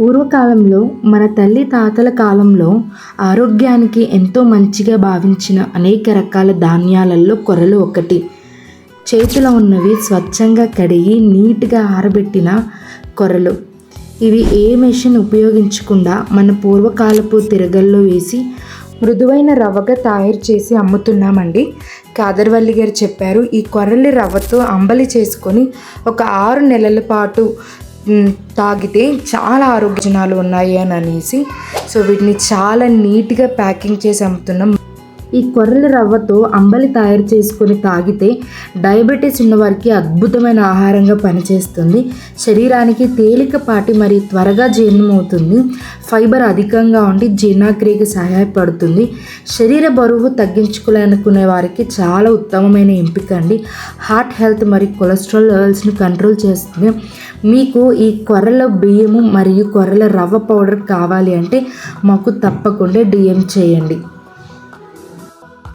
పూర్వకాలంలో మన తల్లి తాతల కాలంలో ఆరోగ్యానికి ఎంతో మంచిగా భావించిన అనేక రకాల ధాన్యాలలో కొరలు ఒకటి. చేతిలో ఉన్నవి స్వచ్ఛంగా కడిగి నీట్గా ఆరబెట్టిన కొరలు. ఇవి ఏ మెషిన్ ఉపయోగించకుండా మన పూర్వకాలపు తిరగల్లో వేసి మృదువైన రవ్వగా తయారు చేసి అమ్ముతున్నామండి. కాదర్వల్లి గారు చెప్పారు ఈ కొరలి రవ్వతో అంబలి చేసుకొని ఒక ఆరు నెలల పాటు తాగితే చాలా ఆరోగ్యజనాలు ఉన్నాయి అని అనేసి సో వీటిని చాలా నీట్గా ప్యాకింగ్ చేసి అమ్ముతున్నాం. ఈ కొర్రల రవ్వతో అంబలి తయారు చేసుకొని తాగితే డయాబెటీస్ ఉన్నవారికి అద్భుతమైన ఆహారంగా పనిచేస్తుంది. శరీరానికి తేలికపాటి మరియు త్వరగా జీర్ణమవుతుంది. ఫైబర్ అధికంగా ఉండి జీర్ణక్రియకి సహాయపడుతుంది. శరీర బరువు తగ్గించుకోవాలనుకునే వారికి చాలా ఉత్తమమైన ఎంపిక అండి. హార్ట్ హెల్త్ మరియు కొలెస్ట్రాల్ లెవెల్స్ని కంట్రోల్ చేస్తుంది. మీకు ఈ కొర్రల బియ్యము మరియు కొర్రల రవ్వ పౌడర్ కావాలి అంటే మాకు తప్పకుండా డిఎం చేయండి.